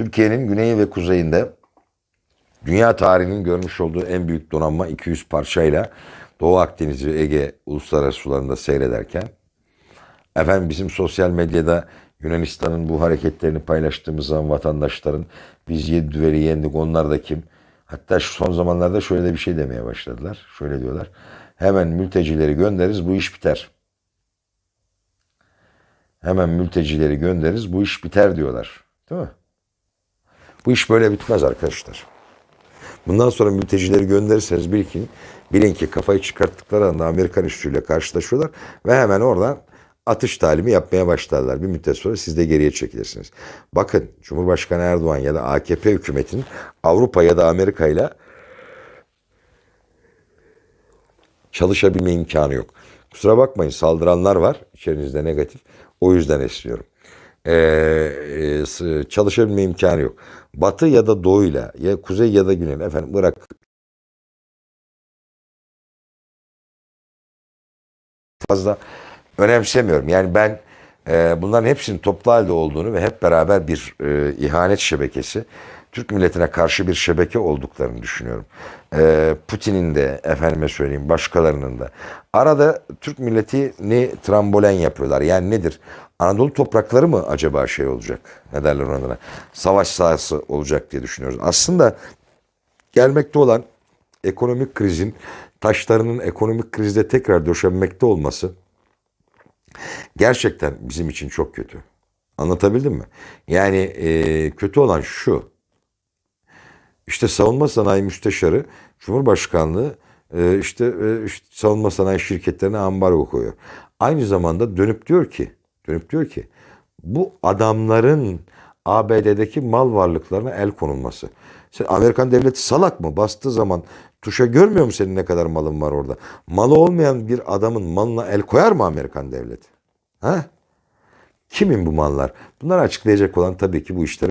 Türkiye'nin güneyi ve kuzeyinde dünya tarihinin görmüş olduğu en büyük donanma 200 parçayla Doğu Akdeniz ve Ege uluslararası sularında seyrederken efendim bizim sosyal medyada Yunanistan'ın bu hareketlerini paylaştığımız zaman vatandaşların biz yedi düveli yendik onlar da kim? Hatta şu son zamanlarda şöyle de bir şey demeye başladılar. Şöyle diyorlar. Hemen mültecileri göndeririz bu iş biter. Hemen mültecileri göndeririz bu iş biter diyorlar. Değil mi? Bu iş böyle bitmez arkadaşlar. Bundan sonra mültecileri gönderirseniz bilin ki, bilin ki kafayı çıkarttıkları anda Amerikan üssüyle karşılaşıyorlar ve hemen oradan atış talimi yapmaya başlarlar. Bir müddet sonra siz de geriye çekilirsiniz. Bakın Cumhurbaşkanı Erdoğan ya da AKP hükümetinin Avrupa ya da Amerika ile çalışabilme imkanı yok. Kusura bakmayın saldıranlar var içerinizde negatif. O yüzden esniyorum. E, s- çalışabilme imkanı yok. Batı ya da doğuyla ya kuzey ya da güney efendim Irak fazla önemsemiyorum. Yani ben e, bunların hepsinin toplu halde olduğunu ve hep beraber bir e, ihanet şebekesi, Türk milletine karşı bir şebeke olduklarını düşünüyorum. E, Putin'in de efendime söyleyeyim başkalarının da. Arada Türk milletini trambolen yapıyorlar. Yani nedir? Anadolu toprakları mı acaba şey olacak? Ne derler ona? adına? Savaş sahası olacak diye düşünüyoruz. Aslında gelmekte olan ekonomik krizin taşlarının ekonomik krizde tekrar döşenmekte olması gerçekten bizim için çok kötü. Anlatabildim mi? Yani e, kötü olan şu. İşte savunma sanayi müsteşarı Cumhurbaşkanlığı e, işte, e, işte savunma sanayi şirketlerine ambargo koyuyor. Aynı zamanda dönüp diyor ki, dönüp diyor ki bu adamların ABD'deki mal varlıklarına el konulması. Sen Amerikan devleti salak mı? Bastığı zaman tuşa görmüyor mu senin ne kadar malın var orada? Malı olmayan bir adamın malına el koyar mı Amerikan devleti? Ha? Kimin bu mallar? Bunları açıklayacak olan tabii ki bu işleri